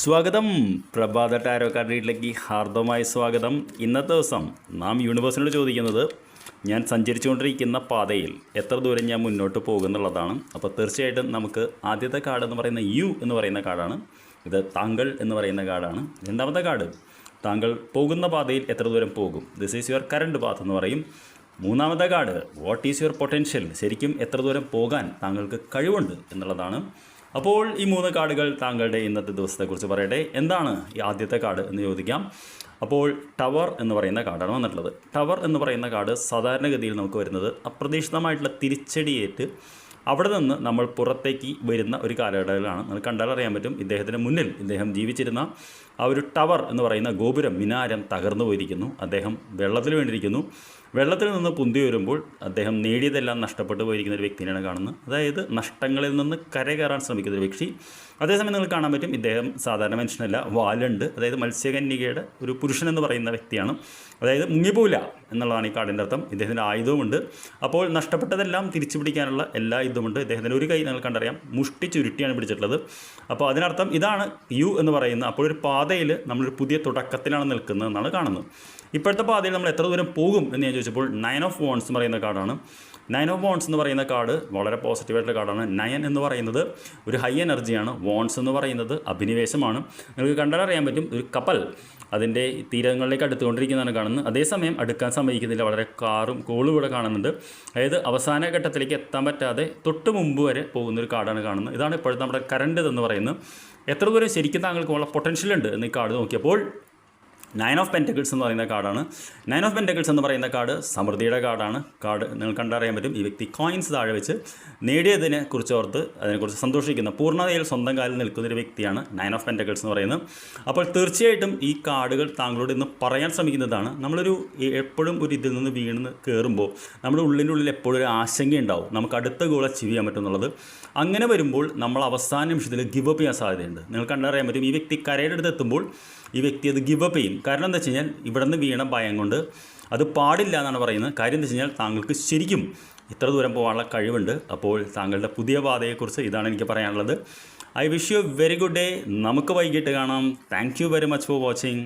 സ്വാഗതം. പ്രഭാത ടാരോ കാർഡിലേക്ക് ഹാർദവമായ സ്വാഗതം. ഇന്നത്തെ ദിവസം നാം യൂണിവേഴ്സിനോട് ചോദിക്കുന്നത് ഞാൻ സഞ്ചരിച്ചുകൊണ്ടിരിക്കുന്ന പാതയിൽ എത്ര ദൂരം ഞാൻ മുന്നോട്ട് പോകുന്നുള്ളതാണ്. അപ്പോൾ തീർച്ചയായിട്ടും നമുക്ക് ആദ്യത്തെ കാർഡ് എന്ന് പറയുന്ന യു എന്ന് പറയുന്ന കാർഡാണ് ഇത് താങ്കൾ എന്ന് പറയുന്ന കാർഡാണ് രണ്ടാമത്തെ കാർഡ് താങ്കൾ പോകുന്ന പാതയിൽ എത്ര ദൂരം പോകും? This is your current path എന്ന് പറയും. മൂന്നാമത്തെ card what is your potential ശരിക്കും എത്ര ദൂരം പോകാൻ താങ്കൾക്ക് കഴിവുണ്ട് എന്നുള്ളതാണ്. അപ്പോൾ ഈ മൂന്ന് കാർഡുകൾ താങ്കളുടെ ഇന്നത്തെ ദിവസത്തെക്കുറിച്ച് പറയട്ടെ. എന്താണ് ഈ ആദ്യത്തെ കാർഡ് എന്ന് ചോദിക്കാം. അപ്പോൾ ടവർ എന്ന് പറയുന്ന കാർഡാണ് വന്നിട്ടുള്ളത്. ടവർ എന്ന് പറയുന്ന കാർഡ് സാധാരണഗതിയിൽ നമുക്ക് വരുന്നത് അപ്രതീക്ഷിതമായിട്ടുള്ള തിരിച്ചടിയേറ്റ് അവിടെ നിന്ന് നമ്മൾ പുറത്തേക്ക് വരുന്ന ഒരു കാലഘട്ടത്തിലാണ് നിങ്ങൾ കണ്ടാൽ അറിയാൻ പറ്റും ഇദ്ദേഹത്തിന് മുന്നിൽ ഇദ്ദേഹം ജീവിച്ചിരുന്ന ആ ഒരു ടവർ എന്ന് പറയുന്ന ഗോപുരം മിനാരം തകർന്നു പോയിരിക്കുന്നു. അദ്ദേഹം വെള്ളത്തിൽ വേണ്ടിയിരിക്കുന്നു വെള്ളത്തിൽ നിന്ന് പൊന്തി വരുമ്പോൾ അദ്ദേഹം നേടിയതെല്ലാം നഷ്ടപ്പെട്ടു പോയിരിക്കുന്ന ഒരു വ്യക്തിനെയാണ് കാണുന്നത്. അതായത് നഷ്ടങ്ങളിൽ നിന്ന് കരകയറാൻ ശ്രമിക്കുന്ന ഒരു വ്യക്തി. അതേസമയം നിങ്ങൾ കാണാൻ പറ്റും ഇദ്ദേഹം സാധാരണ മനുഷ്യനല്ല വാലുണ്ട്. അതായത് മത്സ്യകന്യകയുടെ ഒരു പുരുഷൻ എന്ന് പറയുന്ന വ്യക്തിയാണ്. അതായത് മുങ്ങിപ്പോയില്ല എന്നുള്ളതാണ് ഈ കാർഡിന്റെ അർത്ഥം. ഇദ്ദേഹത്തിന്റെ ആയുധവുമുണ്ട്. അപ്പോൾ നഷ്ടപ്പെട്ടതെല്ലാം തിരിച്ചു പിടിക്കാനുള്ള എല്ലാ ഇതുമുണ്ട്. ഇദ്ദേഹത്തിന്റെ ഒരു കൈ നിങ്ങൾ കണ്ടറിയാം. മുഷ്ടി ചുരുട്ടിയാണ് പിടിച്ചിട്ടുള്ളത്. അപ്പോൾ അതിനർത്ഥം ഇതാണ് യു എന്ന് പറയുന്ന അപ്പോൾ ഒരു പാതയിൽ നമ്മളൊരു പുതിയ തുടക്കത്തിലാണ് നിൽക്കുന്നത് എന്നാണ് കാണുന്നത്. ഇപ്പോഴത്തെ പാതയിൽ നമ്മൾ എത്ര ദൂരം പോകും എന്ന് ഞാൻ ചോദിച്ചപ്പോൾ നയൻ ഓഫ് വോൺസ് എന്ന് പറയുന്ന കാർഡാണ്. നയൻ ഓഫ് വോൺസ് എന്ന് പറയുന്ന കാർഡ് വളരെ പോസിറ്റീവായിട്ടുള്ള കാർഡാണ്. നയൻ എന്ന് പറയുന്നത് ഒരു ഹൈ എനർജിയാണ് വോൺസ് എന്ന് പറയുന്നത് അഭിനിവേശമാണ്. നിങ്ങൾക്ക് കണ്ടാൽ അറിയാൻ പറ്റും ഒരു കപ്പൽ അതിന്റെ തീരങ്ങളിലേക്ക് അടുത്തുകൊണ്ടിരിക്കുന്നതാണ് കാണുന്നത്. അതേസമയം അടുക്കാൻ സമ്മതിക്കുന്നില്ല. വളരെ കാറും കോളും ഇവിടെ കാണുന്നുണ്ട്. അതായത് അവസാന ഘട്ടത്തിലേക്ക് എത്താൻ പറ്റാതെ തൊട്ട് മുമ്പ് വരെ പോകുന്ന ഒരു കാർഡാണ് കാണുന്നത്. ഇതാണ് ഇപ്പോഴത്തെ നമ്മുടെ കറണ്ട് എന്ന് പറയുന്നത്. എത്ര ദൂരം ശരിക്കും താങ്കൾക്ക് ഉള്ള പൊട്ടൻഷ്യൽ ഉണ്ട് എന്ന് ഈ കാർഡ് നോക്കിയപ്പോൾ നയൻ ഓഫ് പെന്റക്കിൾസ് എന്ന് പറയുന്ന കാർഡാണ്. നയൻ ഓഫ് പെന്റക്കിൾസ് എന്ന് പറയുന്ന കാർഡ് സമൃദ്ധിയുടെ കാർഡാണ്. കാർഡ് നിങ്ങൾ കണ്ടറിയാൻ പറ്റും. ഈ വ്യക്തി കോയിൻസ് താഴെ വെച്ച് നേടിയതിനെ കുറിച്ച് ഓർത്ത് അതിനെക്കുറിച്ച് സന്തോഷിക്കുന്ന പൂർണതയിൽ സ്വന്തം കാലിൽ നിൽക്കുന്ന ഒരു വ്യക്തിയാണ് നയൻ ഓഫ് പെന്റക്കിൾസ് എന്ന് പറയുന്നത്. അപ്പോൾ തീർച്ചയായിട്ടും ഈ കാർഡുകൾ താങ്കളോട് ഇന്ന് പറയാൻ ശ്രമിക്കുന്നതാണ്. നമ്മളൊരു എപ്പോഴും ഒരു ഇതിൽ നിന്ന് വീണ് കയറുമ്പോൾ നമ്മുടെ ഉള്ളിന്റെ ഉള്ളിൽ എപ്പോഴും ഒരു ആശങ്കയുണ്ടാവും നമുക്ക് അടുത്ത ഗോൾ അച്ചീവ് ചെയ്യാൻ പറ്റുന്നുള്ളത് അങ്ങനെ വരുമ്പോൾ നമ്മൾ അവസാന നിമിഷത്തിൽ ഗിവ് അപ്പ് ചെയ്യാൻ സാധ്യതയുണ്ട്. നിങ്ങൾ കണ്ടറിയാൻ പറ്റും. ഈ വ്യക്തി കരയുടെ അടുത്ത് എത്തുമ്പോൾ ഈ വ്യക്തി അത് ഗിവ് അപ്പ് ചെയ്യും. കാരണം എന്താ വെച്ച് കഴിഞ്ഞാൽ ഇവിടെ നിന്ന് വീണ ഭയം കൊണ്ട് അത് പാടില്ല എന്നാണ് പറയുന്നത്. കാര്യം എന്താ വെച്ച് കഴിഞ്ഞാൽ താങ്കൾക്ക് ശരിക്കും ഇത്ര ദൂരം പോകാനുള്ള കഴിവുണ്ട്. അപ്പോൾ താങ്കളുടെ പുതിയ പാതയെക്കുറിച്ച് ഇതാണ് എനിക്ക് പറയാനുള്ളത്. I wish you very good day നമുക്ക് വൈകിട്ട് കാണാം. Thank you very much for watching